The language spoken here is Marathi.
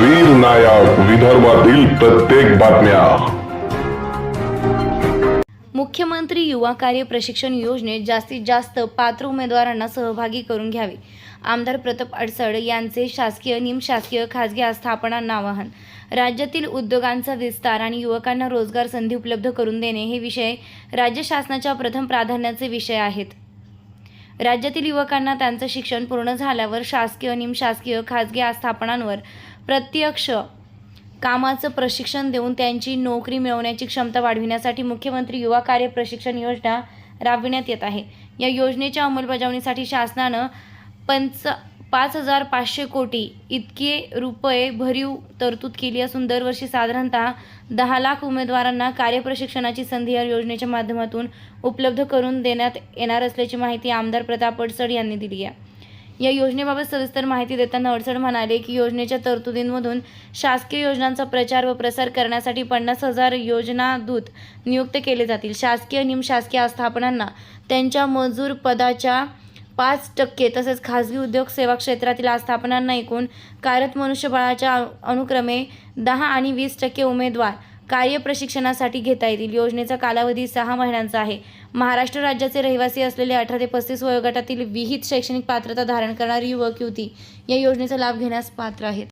वीर नायक विदर्भातील प्रत्येक बातम्या. मुख्यमंत्री युवा कार्य प्रशिक्षण योजनेत जास्तीत जास्त पात्र उमेदवारांना सहभागी करून घ्यावे. आमदार प्रताप अडसड यांचे शासकीय निमशासकीय खाजगी आस्थापनांना आवाहन राज्यातील उद्योगांचा विस्तार आणि युवकांना रोजगार संधी उपलब्ध करून देणे हे विषय राज्य शासनाच्या प्रथम प्राधान्याचे विषय आहेत. राज्यातील युवकांना त्यांचं शिक्षण पूर्ण झाल्यावर शासकीय निमशासकीय खाजगी आस्थापनांवर प्रत्यक्ष कामाचं प्रशिक्षण देऊन त्यांची नोकरी मिळवण्याची क्षमता वाढविण्यासाठी मुख्यमंत्री युवा कार्य प्रशिक्षण योजना राबविण्यात येत आहे. या योजनेच्या अंमलबजावणीसाठी शासनानं पंच पाच हजार पाचशे कोटी इतके रुपये भरीव तरतूद केली असून दरवर्षी साधारणतः दहा लाख उमेदवारांना कार्यप्रशिक्षणाची संधी या योजनेच्या माध्यमातून उपलब्ध करून देण्यात येणार असल्याची माहिती आमदार प्रताप अडसड यांनी दिली आहे. या योजनेबाबत सविस्तर माहिती देताना अडचण म्हणाले की योजनेच्या तरतुदींमधून शासकीय योजनांचा प्रचार व प्रसार करण्यासाठी पन्नास हजार योजना दूत नियुक्त केले जातील. शासकीय निमशासकीय आस्थापनांना त्यांच्या मजूर पदाच्या पाच टक्के तसेच खाजगी उद्योग सेवा क्षेत्रातील आस्थापनांना एकूण कार्यरत मनुष्यबळाच्या अनुक्रमे दहा आणि वीस टक्के उमेदवार कार्यप्रशिक्षणासाठी घेता येतील. योजनेचा कालावधी सहा महिन्यांचा आहे. महाराष्ट्र राज्याचे रहिवासी असलेले अठरा ते पस्तीस वयोगटातील विहित शैक्षणिक पात्रता धारण करणारी युवक युवती या योजनेचा लाभ घेण्यास पात्र आहेत.